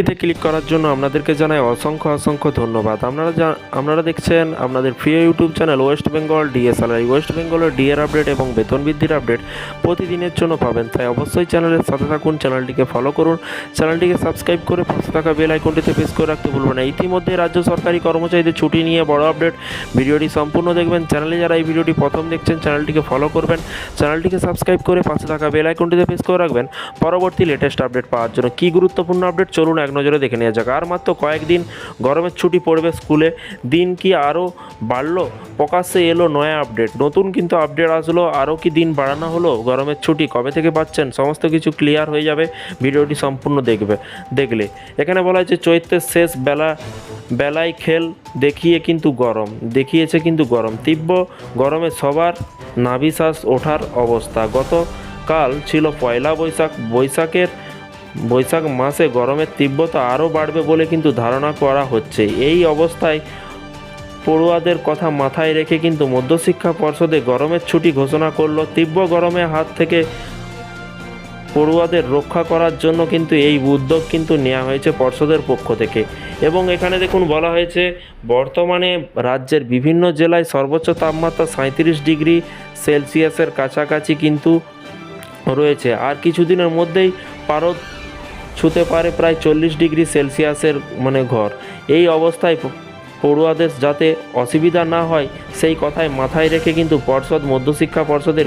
এতে ক্লিক করার জন্য আপনাদেরকে জানাই অসংখ্য অসংখ্য ধন্যবাদ। আপনারা আপনারা দেখছেন আপনাদের প্রিয় YouTube channel West Bengal DSLI West বেঙ্গলের ডিএর আপডেট এবং বেতন বৃদ্ধির আপডেট প্রতিদিনের জন্য পাবেন। তাই অবশ্যই চ্যানেলের সাথে থাকুন চ্যানেলটিকে ফলো করুন চ্যানেলটিকে সাবস্ক্রাইব করে পাশে থাকা বেল আইকনটিতে প্রেস করে রাখতে ভুলবেন না। ইতিমধ্যে রাজ্য সরকারি কর্মচারীদের ছুটি নিয়ে বড় আপডেট ভিডিওটি সম্পূর্ণ দেখবেন। চ্যানেলে যারা এই ভিডিওটি প্রথম দেখছেন চ্যানেলটিকে ফলো করবেন। চ্যানেলটিকে সাবস্ক্রাইব করে পাশে থাকা বেল আইকনটিতে প্রেস করে রাখবেন। পরবর্তী লেটেস্ট আপডেট পাওয়ার জন্য কী গুরুত্বপূর্ণ আপডেট চলুন এক নজরে দেখে নেওয়া যাক। আর মাত্র কয়েকদিন গরমের ছুটি পড়বে স্কুলে। দিন কি আরও বাড়লো? প্রকাশ্যে এলো নয়া আপডেট। নতুন কিন্তু আপডেট আসলো। আরও কি দিন বাড়ানো হলো? গরমের ছুটি কবে থেকে পাচ্ছেন? সমস্ত কিছু ক্লিয়ার হয়ে যাবে। ভিডিওটি সম্পূর্ণ দেখবে, দেখলে। এখানে বলা হয়েছে, চৈত্রের শেষ বেলা, বেলায় খেল দেখিয়ে কিন্তু গরম। দেখিয়েছে কিন্তু গরম। তীব্র গরমে সবার নাভিশ্বাস ওঠার অবস্থা। গতকাল ছিল পয়লা বৈশাখ। বৈশাখের বৈশাখ মাসে গরমের তীব্রতা আরও বাড়বে বলে কিন্তু ধারণা করা হচ্ছে। এই অবস্থায় পড়ুয়াদের কথা মাথায় রেখে কিন্তু মধ্যশিক্ষা পর্ষদে গরমের ছুটি ঘোষণা করল। তীব্র গরমের হাত থেকে পড়ুয়াদের রক্ষা করার জন্য কিন্তু এই উদ্যোগ কিন্তু নেওয়া হয়েছে পর্ষদের পক্ষ থেকে। এবং এখানে দেখুন, বলা হয়েছে, বর্তমানে রাজ্যের বিভিন্ন জেলায় সর্বোচ্চ তাপমাত্রা সাঁত্রিশ ডিগ্রি সেলসিয়াসের কাছাকাছি কিন্তু রয়েছে। আর কিছুদিনের মধ্যেই পারদ ছুতে পারে প্রায় চল্লিশ ডিগ্রি সেলসিয়াসের মানে ঘর। এই অবস্থায় পড়ুয়াদের যাতে অসুবিধা না হয়, সেই কথায় মাথায় রেখে কিন্তু পর্ষদ, মধ্যশিক্ষা পর্ষদের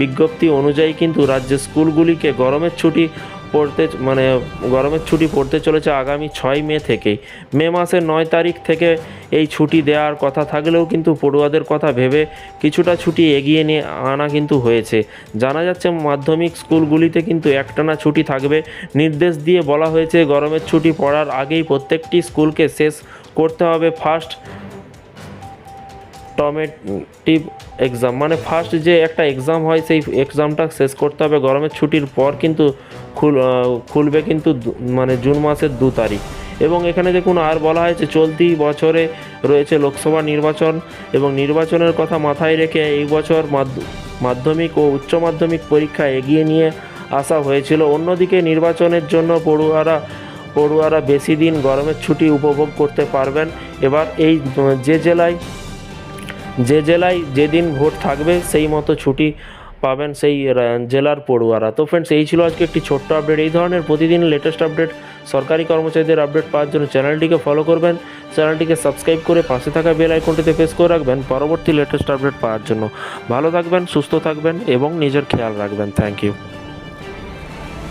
বিজ্ঞপ্তি অনুযায়ী কিন্তু রাজ্যের স্কুলগুলিকে গরমের ছুটি পড়তে মানে গরমের ছুটি পড়তে চলেছে আগামী ছয় মে থেকেই মে মাসের নয় তারিখ থেকে এই ছুটি দেওয়ার কথা থাকলেও কিন্তু পড়ুয়াদের কথা ভেবে কিছুটা ছুটি এগিয়ে নিয়ে আনা কিন্তু হয়েছে। জানা যাচ্ছে মাধ্যমিক স্কুলগুলিতে কিন্তু একটানা ছুটি থাকবে। নির্দেশ দিয়ে বলা হয়েছে গরমের ছুটি পড়ার আগেই প্রত্যেকটি স্কুলকে শেষ করতে হবে। ফার্স্ট টমেটিভ এক্সাম মানে ফার্স্ট যে একটা এক্সাম হয়, সেই এক্সামটা শেষ করতে হবে। গরমের ছুটির পর কিন্তু খুলবে কিন্তু মানে জুন মাসের দু তারিখ। এবং এখানে দেখুন আর বলা হয়েছে, চলতি বছরে রয়েছে লোকসভা নির্বাচন এবং নির্বাচনের কথা মাথায় রেখে এই বছর মাধ্য- মাধ্যমিক ও উচ্চ মাধ্যমিক পরীক্ষা এগিয়ে নিয়ে আসা হয়েছিল। অন্যদিকে নির্বাচনের জন্য পড়ুয়ারা পড়ুয়ারা বেশি দিন গরমের ছুটি উপভোগ করতে পারবেন। এবার এই, যে জেলায় যে জেলায় যেদিন ভোট থাকবে, সেই মতো ছুটি পাবেন সেই জেলার পড়ুয়ারা। তো ফ্রেন্ডস এই ছিল আজকে একটি ছোট্ট আপডেট এই ধরনের প্রতিদিন লেটেস্ট আপডেট সরকারি কর্মচারীদের আপডেট পাওয়ার জন্য চ্যানেলটিকে ফলো করবেন। চ্যানেলটিকে সাবস্ক্রাইব করে পাশে থাকা বেল আইকনটিতে প্রেস করে রাখবেন পরবর্তী লেটেস্ট আপডেট পাওয়ার জন্য। ভালো থাকবেন, সুস্থ থাকবেন এবং নিজের খেয়াল রাখবেন। Thank you